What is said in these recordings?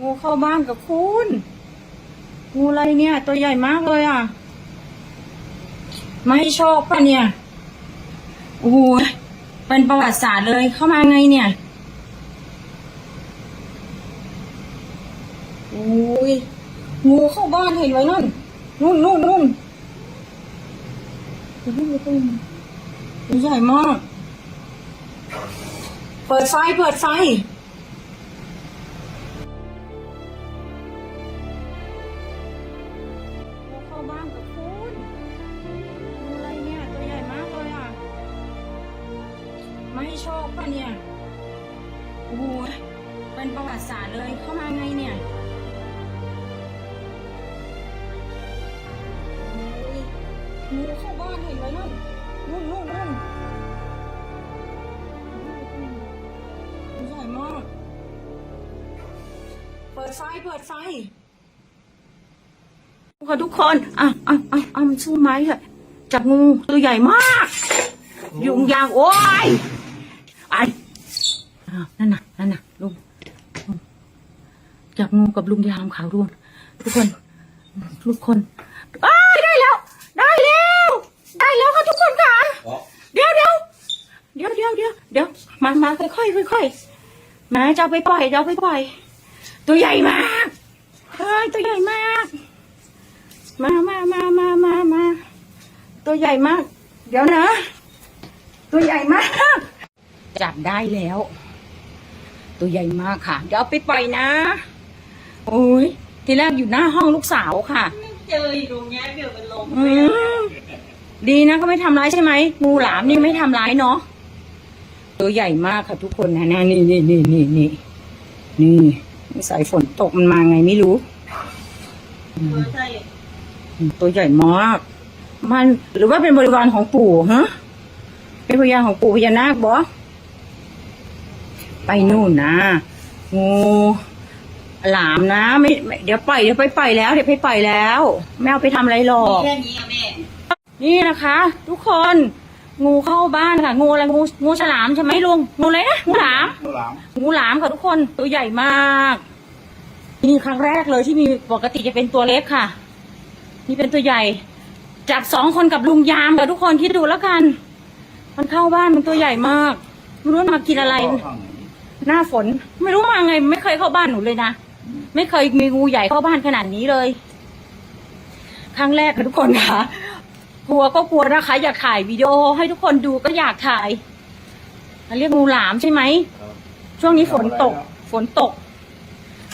งูเข้าบ้านกับคุณ งูอะไรเนี่ย ตัวใหญ่มากเลยอะ ไม่โชคป่ะเนี่ย โอ้โหเป็นประวัติศาสตร์เลยเข้ามาไงเนี่ยโอ้ยงูเข้าบ้านเห็นไว้นั่นนู่นนู่นนู่นตัวนี้ตัวนี้ตัวใหญ่มาก เปิดไฟ เปิดไฟ โชคป่ะเนี่ยโอ้โหเป็นประวัติศาสตร์เลยเข้ามาไงเนี่ยโอ้ยงูเข้าบ้านเห็นไหมนั่นนู่นนู่นนู่นตัวใหญ่มากเปิดไฟเปิดไฟค่ะทุกคนอะอะอะอะมันสู้ไหมอะจับงูตัวใหญ่มาก ยุงยางโอ้ย ไอ้อะนั่นน่ะนั่นน่ะลุงลุงจับงูกับลุงยามขาวด้วนทุกคน ทุกคนอ้ายได้แล้ว ได้แล้ว ได้แล้วค่ะทุกคนค่ะ เดี๋ยวเดี๋ยวเดี๋ยวเดี๋ยวเดี๋ยวเดี๋ยวมามาค่อยค่อยๆค่อยๆมาจะเอาไปปล่อยจะเอาไปปล่อย ตัวใหญ่มากเฮ้ยตัวใหญ่มาก มามามามามามาตัวใหญ่มาก เดี๋ยวนะ ตัวใหญ่มาก จับได้แล้ว ตัวใหญ่มากค่ะ เดี๋ยวเอาไปปล่อยนะ โอ้ยทีแรกอยู่หน้าห้องลูกสาวค่ะเจออยู่ตรงเนี้ยเดี๋ยวมันลงอืมดีนะเขาไม่ทำร้ายใช่ไหมงูหลามนี่ไม่ทำร้ายเนาะตัวใหญ่มากค่ะทุกคนนะนะนี่นี่นี่นี่นี่นี่สายฝนตกมันมาไงไม่รู้ใช่ตัวใหญ่มาก มันหรือว่าเป็นบริวารของปู่ฮะเป็นบริวารของปู่พญานาคบอ ไปนู่นนะงูหลามนะไม่ไม่เดี๋ยวปล่อยเดี๋ยวไปปล่อยแล้วเดี๋ยวไปปล่อยแล้วไม่เอาไปทำอะไรหรอก แค่นี้อะแม่ นี่นะคะ ทุกคนงูเข้าบ้านค่ะ งูอะไรงูงูฉลามใช่ไหมลุงงูอะไรนะงูหลามข้าวหลามงูหลามค่ะทุกคนตัวใหญ่มากนี่ครั้งแรกเลยที่มีปกติจะเป็นตัวเล็กค่ะนี่เป็นตัวใหญ่ จับสองคนกับลุงยามค่ะทุกคนคิดดูแล้วกัน มันเข้าบ้านมันตัวใหญ่มากไม่รู้มันมากินอะไร หน้าฝนไม่รู้มาไง ไม่เคยเข้าบ้านหนูเลยนะ ไม่เคยมีงูใหญ่เข้าบ้านขนาดนี้เลย ครั้งแรกค่ะทุกคนค่ะกลัวก็กลัวนะคะ อยากถ่ายวิดีโอให้ทุกคนดูก็อยากถ่ายเรียกงูหลามใช่ไหม ช่วงนี้ฝนตก ฝนตก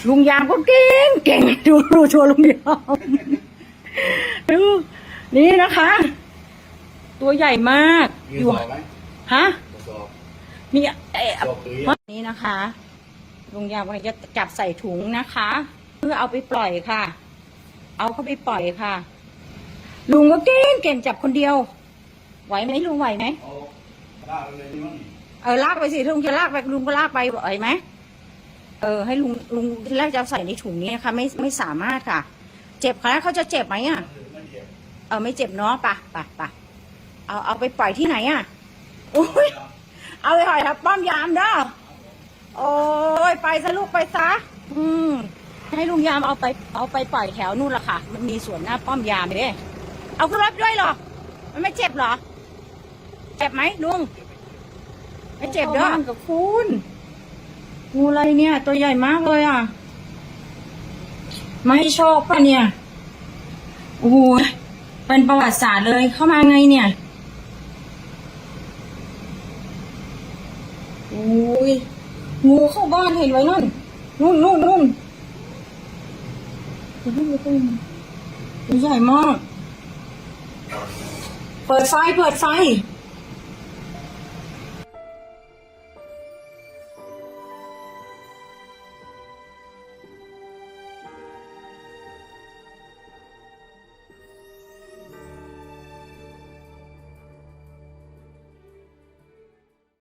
ลุงยามก็เก่งเก่งดูดูชัวร์ลุงยามดูนี่นะคะ ตัวใหญ่มากมีอยู่สอบไหมฮะสอบมีเอ่อสอบปุ๋ย นี่นะคะลุงยามกำลังจะจับใส่ถุงนะคะ เพื่อเอาไปปล่อยค่ะ เอาเข้าไปปล่อยค่ะ ลุงก็เก่งเก่งจับคนเดียว ไหวไหมลุงไหวไหมเอาลากไปเลยนี่มั้งเออลากไปสิลุงจะลากไปลุงก็ลากไปไหวไหมเออให้ลุงลุงที่แรกจะเอาใส่ในถุงนี้นะคะไม่ไม่สามารถค่ะ เจ็บคะเขาจะเจ็บไหมอะไม่เจ็บเออไม่เจ็บเนาะปะปะปะเอาเอาไปปล่อยที่ไหนอะอุ้ยเอาไปปล่อยครับป้อมยามเด้อ โอ้ยไปซะลูกไปซะ อืม ให้ลุงยามเอาไปเอาไปปล่อยแถวนู่นละค่ะ มันมีสวนหน้าป้อมยามเด้เอาขึ้นรถด้วยเหรอ มันไม่เจ็บเหรอ เจ็บไหมลุง ไม่เจ็บเด้อกับคุณงูอะไรเนี่ย ตัวใหญ่มากเลยอะ ไม่ให้โชคป่ะเนี่ย โอ้โหเป็นประวัติศาสตร์เลยเข้ามาไงเนี่ยโอ้ย งูเข้าบ้านเห็นไว้นั่นนู่นนู่นนู่นตัวนี้ตันตัวใหญ่มาก เปิดไฟ เปิดไฟ